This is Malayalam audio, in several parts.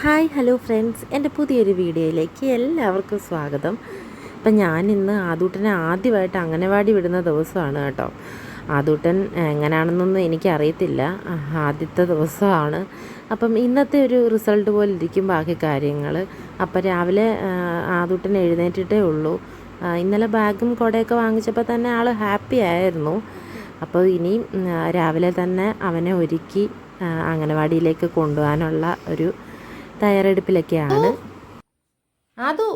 Hi hello friends. എന്റെ പുതിയൊരു വീഡിയോയിലേക്ക് എല്ലാവർക്കും സ്വാഗതം. ഇപ്പം ഞാൻ ഇന്ന് ആദൂട്ടനെ ആദ്യമായിട്ട് അംഗനവാടി വിടുന്ന ദിവസമാണ് കേട്ടോ. ആദൂട്ടൻ എങ്ങനെയാണെന്നൊന്നും എനിക്കറിയത്തില്ല. ആദ്യത്തെ ദിവസമാണ്. അപ്പം ഇന്നത്തെ ഒരു റിസൾട്ട് പോലെ ഇരിക്കും ബാക്കി കാര്യങ്ങൾ. അപ്പം രാവിലെ ആദൂട്ടൻ എഴുന്നേറ്റിട്ടേ ഉള്ളൂ. ഇന്നലെ ബാഗും കുടയൊക്കെ വാങ്ങിച്ചപ്പോൾ തന്നെ ആൾ ഹാപ്പി ആയിരുന്നു. അപ്പോൾ ഇനി രാവിലെ തന്നെ അവനെ ഒരുക്കി അംഗനവാടിയിലേക്ക് കൊണ്ടുപോകാനുള്ള ഒരു തയ്യാറെടുപ്പിലൊക്കെയാണ്. അതു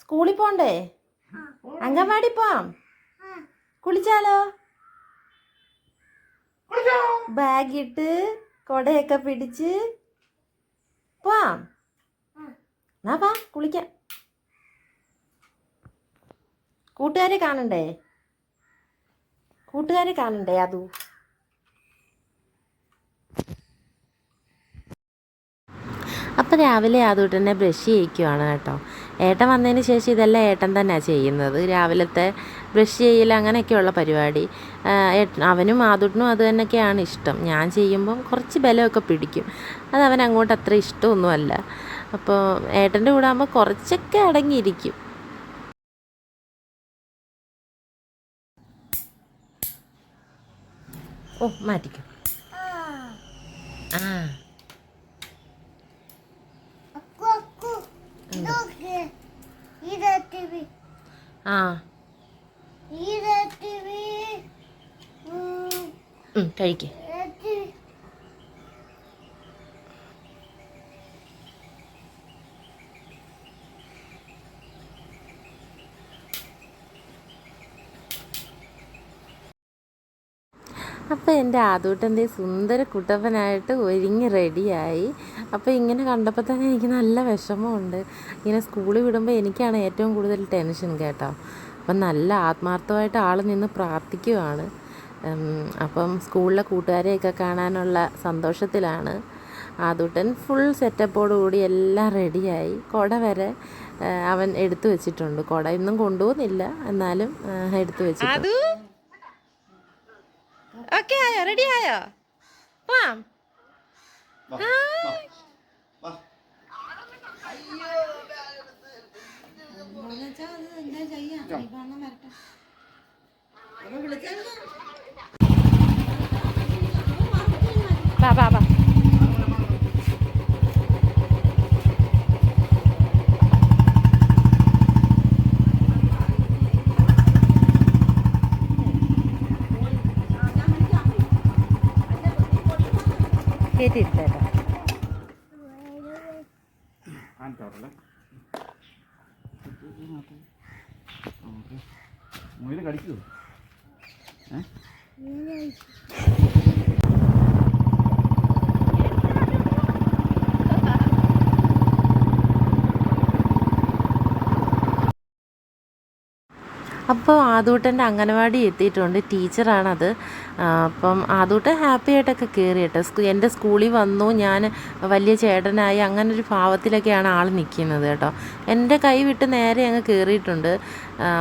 സ്കൂളിൽ പോണ്ടേ? അംഗൻവാടി പോവാം കുളിച്ചാലോ? ബാഗ് ഇട്ട് കൊടയൊക്കെ പിടിച്ച് പോവാം എന്നാ പാ കുളിക്ക. കൂട്ടുകാരെ കാണണ്ടേ? കൂട്ടുകാരെ കാണണ്ടേ അതു അപ്പം രാവിലെ ആദൂട്ടനെ ബ്രഷ് ചെയ്യിക്കുവാണ് കേട്ടോ. ഏട്ടൻ വന്നതിന് ശേഷം ഇതെല്ലാം ഏട്ടൻ തന്നെയാണ് ചെയ്യുന്നത്. രാവിലത്തെ ബ്രഷ് ചെയ്യൽ അങ്ങനെയൊക്കെയുള്ള പരിപാടി. അവനും ആദൂട്ടനും അത് തന്നെയൊക്കെയാണ് ഇഷ്ടം. ഞാൻ ചെയ്യുമ്പം കുറച്ച് ബലമൊക്കെ പിടിക്കും. അത് അവൻ അങ്ങോട്ട് അത്ര ഇഷ്ടമൊന്നുമല്ല. അപ്പോൾ ഏട്ടന്റെ കൂടെ ആകുമ്പോൾ കുറച്ചൊക്കെ അടങ്ങിയിരിക്കും. ഓ മാറ്റിക്കും. ആ. ആ. ഉം, കഴിക്ക്. അപ്പോൾ എന്റെ ആദൂട്ടന്റെ സുന്ദര കുട്ടപ്പനായിട്ട് ഒരുങ്ങി റെഡിയായി അപ്പോൾ ഇങ്ങനെ കണ്ടപ്പോൾ തന്നെ എനിക്ക് നല്ല വിഷമമുണ്ട്. ഇങ്ങനെ സ്കൂളിൽ വിടുമ്പോൾ എനിക്കാണ് ഏറ്റവും കൂടുതൽ ടെൻഷൻ കേട്ടോ. അപ്പം നല്ല ആത്മാർത്ഥമായിട്ട് ആൾ നിന്ന് പ്രാർത്ഥിക്കുവാണ്. അപ്പം സ്കൂളിലെ കൂട്ടുകാരെയൊക്കെ കാണാനുള്ള സന്തോഷത്തിലാണ്. ആദൂട്ടൻ ഫുൾ സെറ്റപ്പോടുകൂടി എല്ലാം റെഡിയായി കുട വരെ അവൻ എടുത്തു വെച്ചിട്ടുണ്ട്. കുട ഇന്നും കൊണ്ടുപോകുന്നില്ല. എന്നാലും എടുത്തു വെച്ചിട്ടുണ്ട്. റെഡി ആയോ? പോവാം വാ, വാ, വാ. കേട്ടിരുത്തേട്ടാ മുയൽ കടിക്കുവോ? ഏ? അപ്പോൾ ആദൂട്ടന്റെ അംഗനവാടി എത്തിയിട്ടുണ്ട്. ടീച്ചറാണത്. അപ്പം ആദൂട്ടൻ ഹാപ്പി ആയിട്ടൊക്കെ കയറി കേട്ടോ എന്റെ സ്കൂളിൽ വന്നു. ഞാൻ വലിയ ചേട്ടനായി അങ്ങനെ ഒരു ഭാവത്തിലൊക്കെയാണ് ആൾ നിൽക്കുന്നത് കേട്ടോ. എന്റെ കൈ വിട്ട് നേരെ അങ്ങ് കയറിയിട്ടുണ്ട്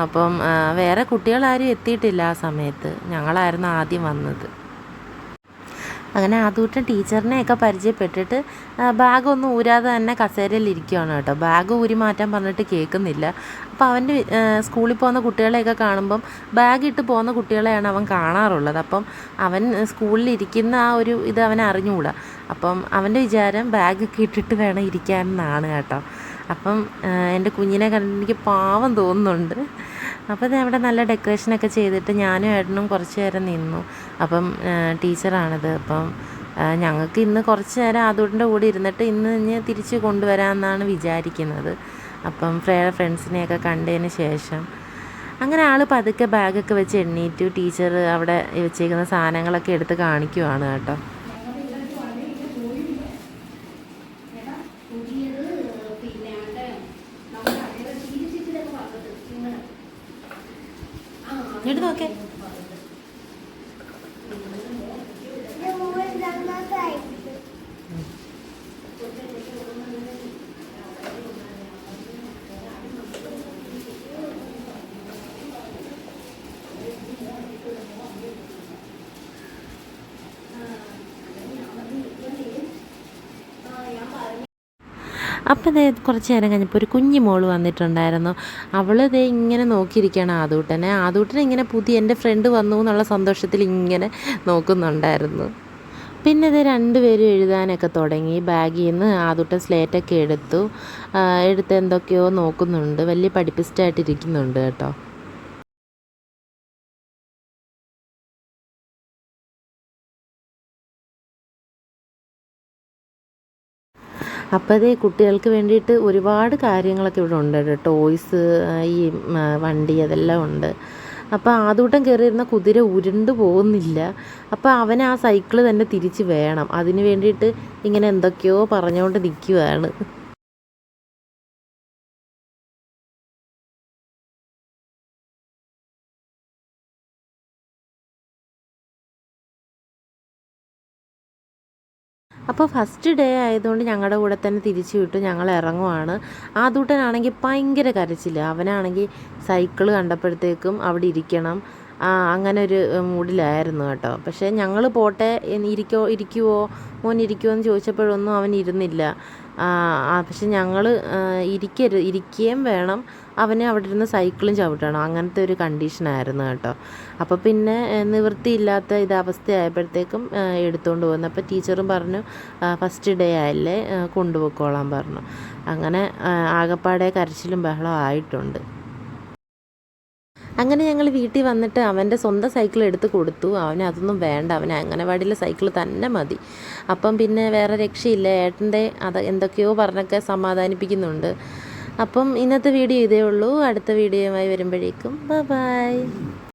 അപ്പം വേറെ കുട്ടികളാരും എത്തിയിട്ടില്ല ആ സമയത്ത്. ഞങ്ങളായിരുന്നു ആദ്യം വന്നത്. അങ്ങനെ ആദൂട്ടൻ ടീച്ചറിനെയൊക്കെ പരിചയപ്പെട്ടിട്ട് ബാഗൊന്നും ഊരാതെ തന്നെ കസേരയിൽ ഇരിക്കുകയാണ് കേട്ടോ. ബാഗ് ഊരി മാറ്റാൻ പറഞ്ഞിട്ട് കേൾക്കുന്നില്ല. അപ്പോൾ അവന്റെ സ്കൂളിൽ പോകുന്ന കുട്ടികളെയൊക്കെ കാണുമ്പം ബാഗ് ഇട്ട് പോകുന്ന കുട്ടികളെയാണ് അവൻ കാണാറുള്ളത്. അപ്പം അവൻ സ്കൂളിൽ ഇരിക്കുന്ന ആ ഒരു ഇത് അവൻ അറിഞ്ഞുകൂടാ. അപ്പം അവന്റെ വിചാരം ബാഗൊക്കെ ഇട്ടിട്ട് വേണം ഇരിക്കാൻ എന്നാണ് കേട്ടോ. അപ്പം എന്റെ കുഞ്ഞിനെ കണ്ടിട്ട് എനിക്ക് പാവം തോന്നുന്നുണ്ട്. അപ്പോൾ അവിടെ നല്ല ഡെക്കറേഷനൊക്കെ ചെയ്തിട്ട് ഞാനും ഏട്ടനും കുറച്ച് നേരം നിന്നു. അപ്പം ടീച്ചറാണിത്. അപ്പം ഞങ്ങൾക്ക് ഇന്ന് കുറച്ച് നേരം അതുകൊണ്ട് കൂടി ഇരുന്നിട്ട് ഇന്ന് ഇനി തിരിച്ച് കൊണ്ടുവരാമെന്നാണ് വിചാരിക്കുന്നത്. അപ്പം ഫ്രേ- ഫ്രണ്ട്സിനെയൊക്കെ കണ്ടതിന് ശേഷം അങ്ങനെ ആൾ പതുക്കെ ബാഗൊക്കെ വെച്ച് എണ്ണീറ്റു. ടീച്ചർ അവിടെ വെച്ചേക്കുന്ന സാധനങ്ങളൊക്കെ എടുത്ത് കാണിക്കുവാണ് കേട്ടോ. ഇങ്ങോട്ട് നോക്കേ. അപ്പം കുറച്ച് നേരം കഴിഞ്ഞപ്പോൾ ഒരു കുഞ്ഞു മോൾ വന്നിട്ടുണ്ടായിരുന്നു. അവൾ ദേ ഇങ്ങനെ നോക്കിയിരിക്കുകയാണ് ആദൂട്ടനെ. ആദൂട്ടനെ ഇങ്ങനെ പുതിയ എന്റെ ഫ്രണ്ട് വന്നു എന്നുള്ള സന്തോഷത്തിൽ ഇങ്ങനെ നോക്കുന്നുണ്ടായിരുന്നു. പിന്നെ ഇത് രണ്ടുപേരും എഴുതാനൊക്കെ തുടങ്ങി. ബാഗിൽ നിന്ന് ആദൂട്ടൻ സ്ലേറ്റൊക്കെ എടുത്തു. എടുത്ത് എന്തൊക്കെയോ നോക്കുന്നുണ്ട്. വലിയ പഠിപ്പിസ്റ്റായിട്ടിരിക്കുന്നുണ്ട് കേട്ടോ. അപ്പോൾ അതേ കുട്ടികൾക്ക് വേണ്ടിയിട്ട് ഒരുപാട് കാര്യങ്ങളൊക്കെ ഇവിടെ ഉണ്ട് ടോയ്സ് ഈ വണ്ടി അതെല്ലാം ഉണ്ട്. അപ്പോൾ ആദൂട്ടം കയറിയിരുന്ന കുതിര ഉരുണ്ട് പോകുന്നില്ല. അപ്പോൾ അവൻ ആ സൈക്കിൾ തന്നെ തിരിച്ച് വേണം. അതിന് വേണ്ടിയിട്ട് ഇങ്ങനെ എന്തൊക്കെയോ പറഞ്ഞുകൊണ്ട് നിൽക്കുവാണ് അപ്പോൾ ഫസ്റ്റ് ഡേ ആയതുകൊണ്ട് ഞങ്ങളുടെ കൂടെ തന്നെ തിരിച്ചു വിട്ടു. ഞങ്ങൾ ഇറങ്ങുവാണ് ആദൂട്ടനാണെങ്കിൽ ഭയങ്കര കരച്ചില്ല അവനാണെങ്കിൽ സൈക്കിൾ കണ്ടപ്പോഴത്തേക്കും അവിടെ ഇരിക്കണം. അങ്ങനെ ഒരു മൂഡിലായിരുന്നു കേട്ടോ. പക്ഷേ ഞങ്ങൾ പോട്ടെ ഇരിക്കോ ഇരിക്കുവോ മോൻ ഇരിക്കുമോ എന്ന് ചോദിച്ചപ്പോഴൊന്നും അവൻ ഇരുന്നില്ല. പക്ഷെ ഞങ്ങൾ ഇരിക്കരുത് ഇരിക്കുകയും വേണം. അവനെ അവിടെ ഇരുന്ന് സൈക്കിളും ചവിട്ടണം. അങ്ങനത്തെ ഒരു കണ്ടീഷനായിരുന്നു കേട്ടോ. അപ്പോൾ പിന്നെ നിവൃത്തിയില്ലാത്ത ഇത് അവസ്ഥയായപ്പോഴത്തേക്കും എടുത്തുകൊണ്ട് പോകുന്നു അപ്പോൾ ടീച്ചറും പറഞ്ഞു ഫസ്റ്റ് ഡേ ആയല്ലേ കൊണ്ടുപോയിക്കോളാൻ പറഞ്ഞു. അങ്ങനെ ആകപ്പാടെ കരച്ചിലും ബഹളം ആയിട്ടുണ്ട്. അങ്ങനെ ഞങ്ങൾ വീട്ടിൽ വന്നിട്ട് അവന്റെ സ്വന്തം സൈക്കിൾ എടുത്ത് കൊടുത്തു. അവന് അതൊന്നും വേണ്ട. അവൻ അംഗനവാടിയിലെ സൈക്കിൾ തന്നെ മതി. അപ്പം പിന്നെ വേറെ രക്ഷയില്ല. ഏട്ടന്റെ അത് എന്തൊക്കെയോ പറഞ്ഞൊക്കെ സമാധാനിപ്പിക്കുന്നുണ്ട്. അപ്പം ഇന്നത്തെ വീഡിയോ ഇതേ ഉള്ളൂ. അടുത്ത വീഡിയോയുമായി വരുമ്പോഴേക്കും. ബൈ.